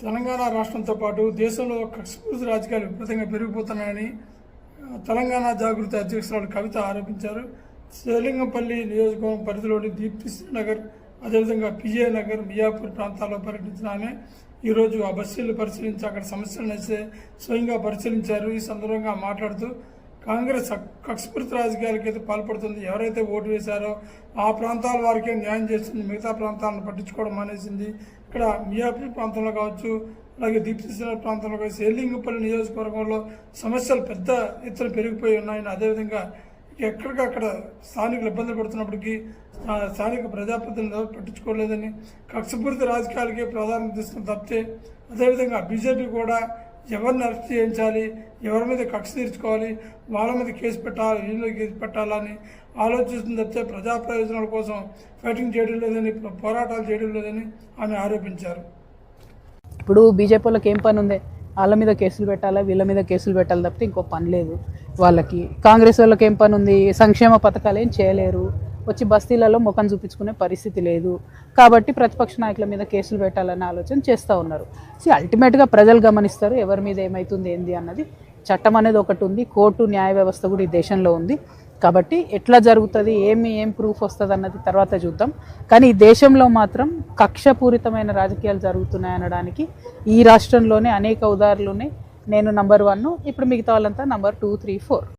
తెలంగాణ రాష్ట్రంతో పాటు దేశంలో కక్షపూరిత రాజకీయాలు విపరీతంగా పెరిగిపోతున్నాయని తెలంగాణ జాగృతి అధ్యక్షురాలు కవిత ఆరోపించారు. శ్రీలింగంపల్లి నియోజకవర్గం పరిధిలోని దీప్తి నగర్ అదేవిధంగా పిజే నగర్ మియాపూర్ ప్రాంతాల్లో పర్యటించిన ఆమె ఈరోజు ఆ బస్సులు పరిశీలించి అక్కడ సమస్యలను అయితే స్వయంగా పరిశీలించారు. ఈ సందర్భంగా మాట్లాడుతూ కాంగ్రెస్ కక్షపూరిత రాజకీయాలకి అయితే పాల్పడుతుంది. ఎవరైతే ఓటు వేశారో ఆ ప్రాంతాల వారికే న్యాయం చేస్తుంది. మిగతా ప్రాంతాలను పట్టించుకోవడం మానేసింది. ఇక్కడ మియాపూర్ ప్రాంతంలో కావచ్చు అలాగే దీప్తిశీల ప్రాంతంలో కావచ్చు ఎల్లింగపల్లి నియోజకవర్గంలో సమస్యలు పెద్ద ఎత్తున పెరిగిపోయి ఉన్నాయని అదేవిధంగా ఎక్కడికక్కడ స్థానికులు ఇబ్బందులు పడుతున్నప్పటికీ స్థానిక ప్రజాప్రతినిధులు పట్టించుకోలేదని కక్షపూరిత రాజకీయాలకే ప్రాధాన్యత ఇస్తున్న తప్పితే అదేవిధంగా బీజేపీ కూడా ఎవరిని అరెస్ట్ చేయించాలి ఎవరి మీద కక్ష తీర్చుకోవాలి వాళ్ళ మీద కేసు పెట్టాలి వీళ్ళు కేసు పెట్టాలని ఆలోచిస్తుంది తప్పితే ప్రజా ప్రయోజనాల కోసం ఫైటింగ్ చేయడం లేదని పోరాటాలు చేయడం లేదని ఆమె ఆరోపించారు. ఇప్పుడు బీజేపీ వాళ్ళకి ఏం పని ఉంది? వాళ్ళ మీద కేసులు పెట్టాలా వీళ్ళ మీద కేసులు పెట్టాలి తప్పితే ఇంకో పని లేదు వాళ్ళకి. కాంగ్రెస్ వాళ్ళకి ఏం పని ఉంది? సంక్షేమ పథకాలు ఏం చేయలేరు. వచ్చి బస్తీలలో ముఖం చూపించుకునే పరిస్థితి లేదు. కాబట్టి ప్రతిపక్ష నాయకుల మీద కేసులు పెట్టాలనే ఆలోచన చేస్తూ ఉన్నారు. సో అల్టిమేట్గా ప్రజలు గమనిస్తారు ఎవరి మీద ఏమవుతుంది ఏంది అన్నది. చట్టం అనేది ఒకటి ఉంది కోర్టు న్యాయ వ్యవస్థ కూడా ఈ దేశంలో ఉంది. కాబట్టి ఎట్లా జరుగుతుంది ఏమి ఏం ప్రూఫ్ వస్తుంది అన్నది తర్వాత చూద్దాం. కానీ ఈ దేశంలో మాత్రం కక్షపూరితమైన రాజకీయాలు జరుగుతున్నాయి అనడానికి ఈ రాష్ట్రంలోనే అనేక ఉదాహరణలు ఉన్నాయి. నేను నంబర్ వన్ ఇప్పుడు మిగతా వాళ్ళంతా నంబర్ టూ త్రీ ఫోర్